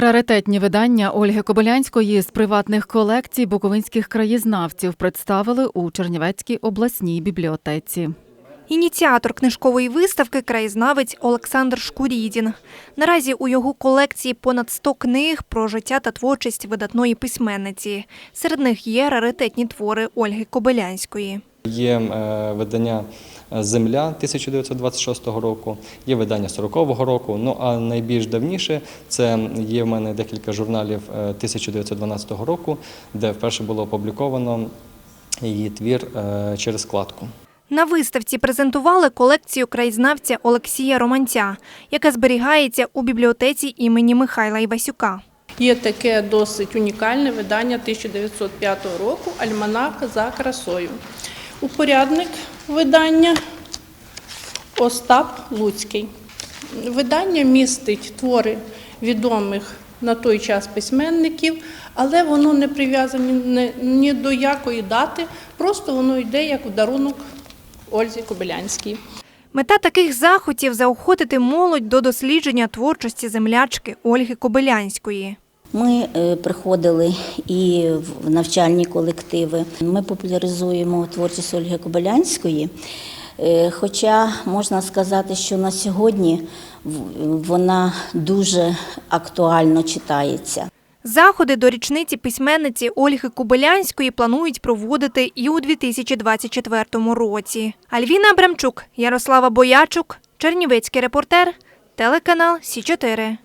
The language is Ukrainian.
Раритетні видання Ольги Кобилянської з приватних колекцій буковинських краєзнавців представили у Чернівецькій обласній бібліотеці. Ініціатор книжкової виставки краєзнавець Олександр Шкурідін. Наразі у його колекції понад 100 книг про життя та творчість видатної письменниці. Серед них є раритетні твори Ольги Кобилянської. Є е, видання Земля 1926 року, є видання 40-го року. Ну а найбільш давніше це є в мене декілька журналів е, 1912 року, де вперше було опубліковано її твір е, через складку. На виставці презентували колекцію краєзнавця Олексія Романця, яка зберігається у бібліотеці імені Михайла Івасюка. Є таке досить унікальне видання 1905 року Альманах за красою. Упорядник видання Остап Луцький. Видання містить твори відомих на той час письменників, але воно не прив'язане ні- до якої дати, просто воно йде як в дарунок Ользі Кобилянській. Мета таких заходів заохотити молодь до дослідження творчості землячки Ольги Кобилянської. Ми е, приходили і в навчальні колективи. Ми популяризуємо творчість Ольги Кобилянської. Е, Хоча можна сказати, що на сьогодні вона дуже актуально читається. Заходи до річниці письменниці Ольги Кобилянської планують проводити і у 2024 році. Альвіна Абрамчук, Ярослава Боячук, Чернівецький репортер, телеканал Сі 4